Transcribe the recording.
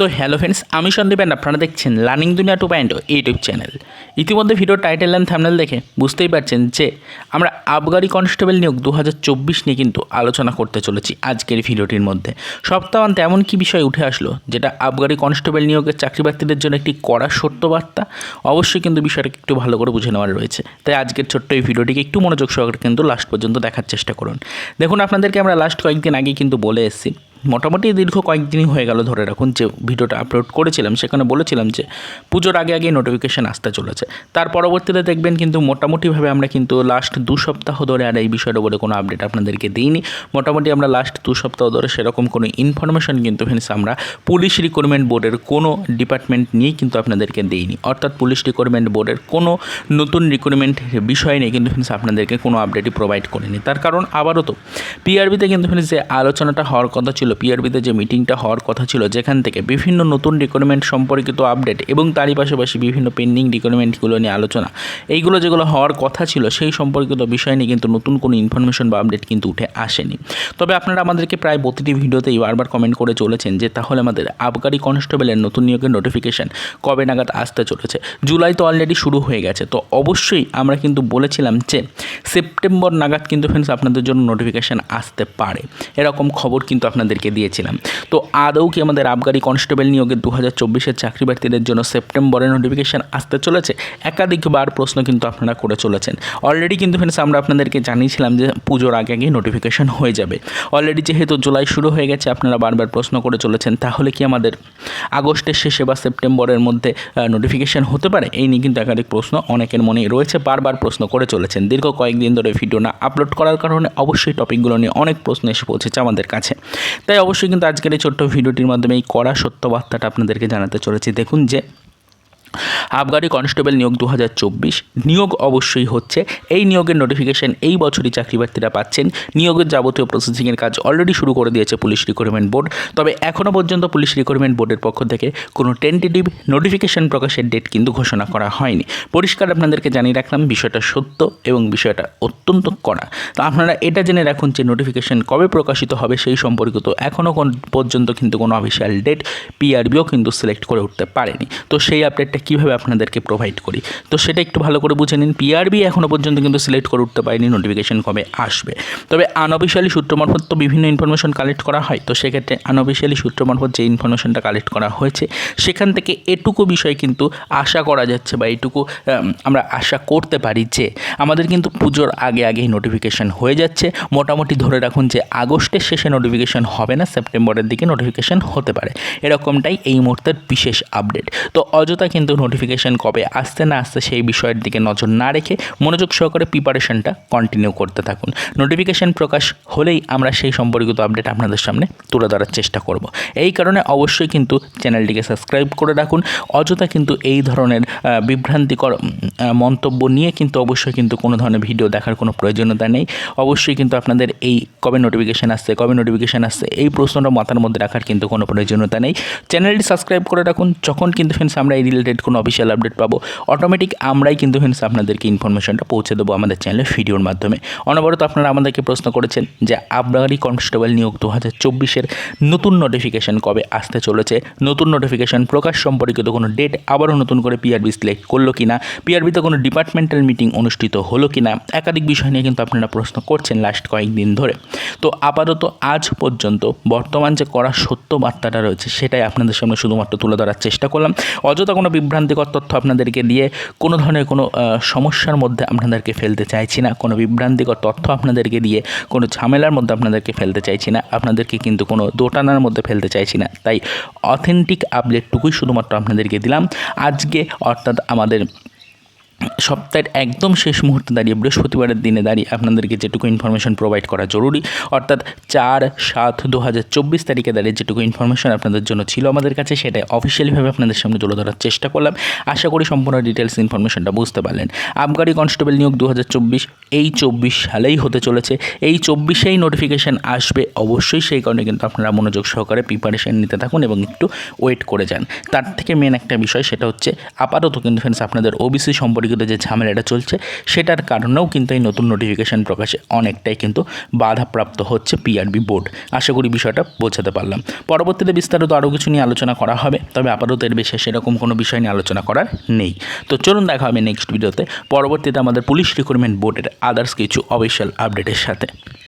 তো hello friends আমি সন্দীপ আপনারা দেখছেন Learning Duniya two point YouTube channel ইতিমধ্যে ভিডিও টাইটেল অ্যান্ড থামনেল দেখে বুঝতেই পারছেন যে আমরা আবগারি কনস্টেবল নিয়োগ দু হাজার চব্বিশ নিয়ে কিন্তু আলোচনা করতে চলেছি আজকের ভিডিওটির মধ্যে। সপ্তাহান্তে এমন কি বিষয় উঠে আসলো যেটা আবগারি কনস্টেবল নিয়োগের চাকরি প্রার্থীদের জন্য একটি কড়া সত্য বার্তা অবশ্যই কিন্তু বিষয়টাকে একটু ভালো করে বুঝে নেওয়ার রয়েছে। তাই আজকের ছোট্ট এই ভিডিওটিকে একটু মনোযোগ সহকারে কিন্তু লাস্ট পর্যন্ত দেখার চেষ্টা করুন। দেখুন, আপনাদেরকে আমরা লাস্ট কয়েকদিন আগে কিন্তু বলে এসেছি মোটামুটি দীর্ঘ কয়েকদিনই হয়ে গেল ধরে রাখুন যে ভিডিওটা আপলোড করেছিলাম, সেখানে বলেছিলাম যে পুজোর আগে আগে নোটিফিকেশান আসতে চলেছে। তার পরবর্তীতে দেখবেন কিন্তু মোটামুটিভাবে আমরা কিন্তু লাস্ট দু সপ্তাহ ধরে আর এই বিষয়টা বলে কোনো আপডেট আপনাদেরকে দিইনি। মোটামুটি আমরা লাস্ট দু সপ্তাহ ধরে সেরকম কোনো ইনফরমেশন কিন্তু ফ্রেন্ডস আমরা পুলিশ রিক্রুটমেন্ট বোর্ডের কোনো ডিপার্টমেন্ট নিয়েই কিন্তু আপনাদেরকে দিইনি। অর্থাৎ পুলিশ রিক্রুটমেন্ট বোর্ডের কোনো নতুন রিক্রুটমেন্ট বিষয় নিয়ে কিন্তু ফ্রেন্ডস আপনাদেরকে কোনো আপডেটই প্রোভাইড করিনি। তার কারণ আবারও তো পিআরবিতে কিন্তু ফ্রেন্ডস যে আলোচনাটা হওয়ার কথা ছিল পিআরবিতে যে মিটিংটা হওয়ার কথা ছিল, যেখান থেকে বিভিন্ন নতুন রিক্রুটমেন্ট সম্পর্কিত আপডেট এবং তারই পাশাপাশি বিভিন্ন পেন্ডিং রিক্রুটমেন্টগুলো নিয়ে আলোচনা, এইগুলো যেগুলো হওয়ার কথা ছিল, সেই সম্পর্কিত বিষয় নিয়ে কিন্তু নতুন কোনো ইনফরমেশন বা আপডেট কিন্তু উঠে আসেনি। তবে আপনারা আমাদেরকে প্রায় প্রতিটি ভিডিওতেই বারবার কমেন্ট করে চলেছেন যে, তাহলে আমাদের আবগারি কনস্টেবলের নতুন নিয়োগের নোটিফিকেশান কবে নাগাদ আসতে চলেছে? জুলাই তো অলরেডি শুরু হয়ে গেছে, তো অবশ্যই আমরা কিন্তু বলেছিলাম যে সেপ্টেম্বর নাগাদ কিন্তু ফ্রেন্ডস আপনাদের জন্য নোটিফিকেশান আসতে পারে। এরকম খবর কিন্তু আপনাদেরকে দিয়েছিলাম। তো আদৌ কি আমাদের আবগারি কনস্টেবল নিয়োগের দু হাজার চব্বিশের চাকরি প্রার্থীদের জন্য সেপ্টেম্বরে নোটিফিকেশান আসতে চলেছে? একাধিকবার প্রশ্ন কিন্তু আপনারা করে চলেছেন। অলরেডি কিন্তু ফ্রেন্ডস আমরা আপনাদেরকে জানিয়েছিলাম যে পুজোর আগে আগে নোটিফিকেশান হয়ে যাবে। অলরেডি যেহেতু জুলাই শুরু হয়ে গেছে, আপনারা বারবার প্রশ্ন করে চলেছেন, তাহলে কি আমাদের আগস্টের শেষে বা সেপ্টেম্বরের মধ্যে নোটিফিকেশান হতে পারে? এই নিয়ে কিন্তু একাধিক প্রশ্ন অনেকের মনেই রয়েছে, বারবার প্রশ্ন করে চলেছেন। দীর্ঘ কয়েকদিন ধরে ভিডিও না আপলোড করার কারণে অবশ্যই টপিকগুলো নিয়ে অনেক প্রশ্ন এসে পৌঁছেছে আমাদের কাছে। তাই অবশ্যই কিন্তু আজকের এই ছোট্ট ভিডিওটির মাধ্যমে এই কড়া সত্য বার্তাটা আপনাদেরকে জানাতে চলেছি। দেখুন যে আবগারি কনস্টেবল নিয়োগ দু হাজার চব্বিশ। নিয়োগ অবশ্যই হচ্ছে। এই নিয়োগের নোটিফিকেশন এই বছরই চাকরি প্রার্থীরা পাচ্ছেন। নিয়োগের যাবতীয় প্রসেসিংয়ের কাজ অলরেডি শুরু করে দিয়েছে পুলিশ রিক্রুটমেন্ট বোর্ড তবে এখনও পর্যন্ত পুলিশ রিক্রুটমেন্ট বোর্ডের পক্ষ থেকে কোনো টেন্টেটিভ নোটিফিকেশন প্রকাশের ডেট কিন্তু ঘোষণা করা হয়নি। পরিষ্কার আপনাদেরকে জানিয়ে রাখলাম, বিষয়টা সত্য এবং বিষয়টা অত্যন্ত কড়া। তো আপনারা এটা জেনে রাখুন যে নোটিফিকেশন কবে প্রকাশিত হবে সেই সম্পর্কিত এখনও পর্যন্ত কিন্তু কোনো অফিসিয়াল ডেট পিআরবিও কিন্তু সিলেক্ট করে উঠতে পারেনি। তো সেই আপডেটটা কীভাবে আপনাদেরকে প্রোভাইড করি। তো সেটা একটু ভালো করে বুঝে নিন। পিআরবি এখনও পর্যন্ত কিন্তু সিলেক্ট করে উঠতে পারেনি নোটিফিকেশন কবে আসবে। তবে আনঅফিসিয়ালি সূত্র মারফত তো বিভিন্ন ইনফরমেশন কালেক্ট করা হয়। তো সেক্ষেত্রে আনঅফিসিয়ালি সূত্র মারফত যে ইনফরমেশনটা কালেক্ট করা হয়েছে, সেখান থেকে এটুকু বিষয় কিন্তু আশা করা যাচ্ছে বা এটুকু আমরা আশা করতে পারি যে আমাদের কিন্তু পুজোর আগে আগেই নোটিফিকেশন হয়ে যাচ্ছে। মোটামুটি ধরে রাখুন যে আগস্টের শেষে নোটিফিকেশন হবে না সেপ্টেম্বরের দিকে নোটিফিকেশান হতে পারে। এরকমটাই এই মুহূর্তের বিশেষ আপডেট তো অযথা কিন্তু নোটিফিকেশান কবে আসতে না আসতে সেই বিষয়ের দিকে নজর না রেখে মনোযোগ সহকারে প্রিপারেশনটা কন্টিনিউ করতে থাকুন। নোটিফিকেশান প্রকাশ হলেই আমরা সেই সম্পর্কিত আপডেট আপনাদের সামনে তুলে ধরার চেষ্টা করব। এই কারণে অবশ্যই কিন্তু চ্যানেলটিকে সাবস্ক্রাইব করে রাখুন। অযথা কিন্তু এই ধরনের বিভ্রান্তিকর মন্তব্য নিয়ে কিন্তু অবশ্যই কিন্তু কোনো ধরনের ভিডিও দেখার কোনো প্রয়োজনীয়তা নেই। অবশ্যই কিন্তু আপনাদের এই কবে নোটিফিকেশান আসছে, কবে নোটিফিকেশান আসছে, এই প্রশ্নটা মাথার মধ্যে রাখার কিন্তু কোনো প্রয়োজনীয়তা নেই। চ্যানেলটি সাবস্ক্রাইব করে রাখুন। যখন কিন্তু ফ্রেন্ডস আমরা এই রিলেটেড কোনো অফিসিয়াল আপডেট পাবো। অটোমেটিক আমরাই কিন্তু ফ্রেন্ডস আপনাদেরকে ইনফরমেশনটা পৌঁছে দেবো আমাদের চ্যানেলের ভিডিওর মাধ্যমে। অনবরত আপনারা আমাদেরকে প্রশ্ন করেছেন যে আবগারি কনস্টেবল নিয়োগ দু হাজার চব্বিশের নতুন নোটিফিকেশান কবে আসতে চলেছে? নতুন নোটিফিকেশান প্রকাশ সম্পর্কিত কোনো ডেট আবারও নতুন করে পিআরবি সিলেক্ট করল কি না পিআরবিতে কোনো ডিপার্টমেন্টাল মিটিং অনুষ্ঠিত হলো কি না একাধিক বিষয় নিয়ে কিন্তু আপনারা প্রশ্ন করছেন লাস্ট কয়েকদিন ধরে। তো আপাতত আজ পর্যন্ত বর্তমান যে করা সত্য বার্তাটা রয়েছে, সেটাই আপনাদের সামনে শুধুমাত্র তুলে ধরার চেষ্টা করলাম। অযথা কোনো বিভ্রান্তিকর তথ্য আপনাদেরকে দিয়ে কোনো ধরনের কোনো সমস্যার মধ্যে আপনাদেরকে ফেলতে চাইছি না, কোনো বিভ্রান্তিকর তথ্য আপনাদেরকে দিয়ে কোনো ঝামেলার মধ্যে আপনাদেরকে ফেলতে চাইছি না, আপনাদেরকে কিন্তু কোনো দোটানার মধ্যে ফেলতে চাইছি না। তাই অথেন্টিক আপডেটটুকুই শুধুমাত্র আপনাদেরকে দিলাম। আজকে অর্থাৎ আমাদের সপ্তাহের একদম শেষ মুহূর্তে দাঁড়িয়ে, বৃহস্পতিবারের দিনে দাঁড়িয়ে আপনাদেরকে যেটুকু ইনফরমেশন প্রোভাইড করা জরুরি। অর্থাৎ চার সাত দু হাজার চব্বিশ তারিখে দাঁড়িয়ে যেটুকু ইনফরমেশন আপনাদের জন্য ছিল আমাদের কাছে, সেটাই অফিসিয়ালিভাবে আপনাদের সামনে তুলে ধরার চেষ্টা করলাম। আশা করি সম্পূর্ণ ডিটেলস ইনফরমেশনটা বুঝতে পারলেন। আবগারি কনস্টেবল নিয়োগ দু হাজার চব্বিশ, এই চব্বিশ সালেই হতে চলেছে। এই চব্বিশেই নোটিফিকেশান আসবে অবশ্যই, সেই কারণে কিন্তু আপনারা মনোযোগ সহকারে প্রিপারেশন নিতে থাকুন এবং একটু ওয়েট করে যান। তার থেকে মেন একটা বিষয়, সেটা হচ্ছে আপাতত কিন্তু ফ্রেন্ডস আপনাদের ওবিসি সম্পর্কে ডুপ্লিকেটে যে ঝামেলাটা চলছে, সেটার কারণেও কিন্তু এই নতুন নোটিফিকেশান প্রকাশে অনেকটাই কিন্তু বাধাপ্রাপ্ত হচ্ছে পিআরবি বোর্ড আশা করি বিষয়টা বোঝাতে পারলাম। পরবর্তীতে বিস্তারিত আরও কিছু নিয়ে আলোচনা করা হবে, তবে আপাতত এর বেশি সেরকম কোনো বিষয় নিয়ে আলোচনা করার নেই। তো চলুন দেখা হবে নেক্সট ভিডিওতে পরবর্তীতে আমাদের পুলিশ রিক্রুটমেন্ট বোর্ডের আদার্স কিছু অফিসিয়াল আপডেটের সাথে।